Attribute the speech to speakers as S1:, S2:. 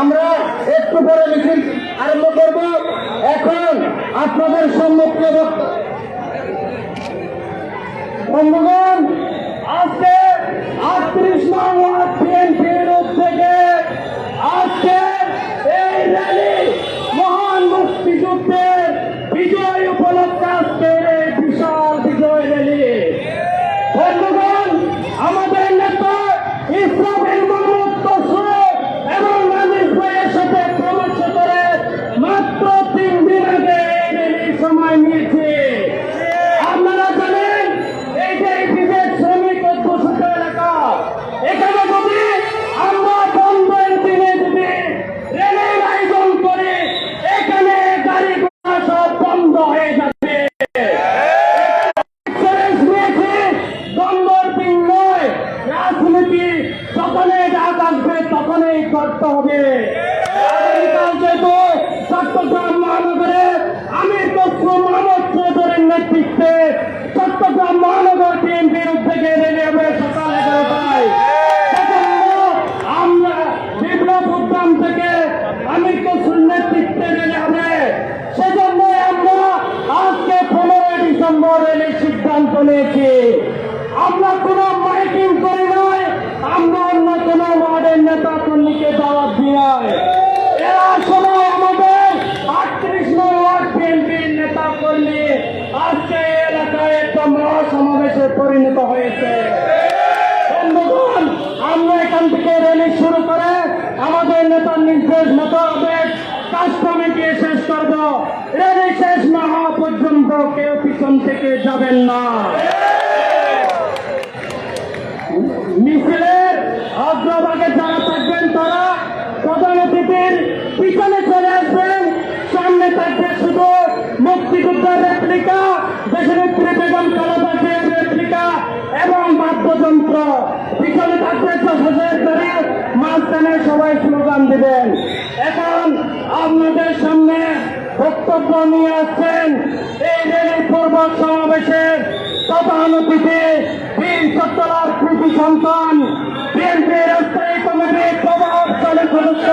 S1: আমরা একটু পরে মিছিল আরম্ভ করব। এখন আপনাদের সম্মুখে বন্ধুগণ আজকে আটত্রিশ নম্বর করতে হবে। মহানগরে আমির উদ্যান থেকে হবে। সেজন্য আজকে পনেরোই সিদ্ধান্ত নিয়েছি। কোনো মাইকিং করি নাই আমরা অন্য কোনো ওয়ার্ডের নেতা কর্মীকে দাওয়াত নাই এরা সময় আমাদের আটত্রিশ ওয়ার্ড বিএনপির নেতা কর্মী। আজকে এলাকায় একটা মহাসমাবেশে পরিণত হয়েছে। আমরা এখান থেকে র্যালি শুরু করে আমাদের নেতার নির্দেশ মোতাবেক কাজ কমিটি শেষ করব। র্যালি শেষ না হওয়া পর্যন্ত কেউ পিছন থেকে যাবেন না। পিছনে চলে আসবেন। সামনে থাকবে শুধু মুক্তিযুদ্ধের রেপ্লিকা দেশনেত্রী বেগম জিয়ার রেপ্লিকা এবং বাদ্যযন্ত্র। পিছনে থাকবে গাড়ি মাঝখানে সবাই স্লোগান দিবেন। এখন আপনাদের সামনে বক্তব্য নিয়ে আসছেন এই রেলি পূর্ব সমাবেশের প্রধান অতিথি, বীর চট্টলার কৃতি সন্তান, বিএনপির স্থায়ী কমিটির প্রভাবশালী সদস্য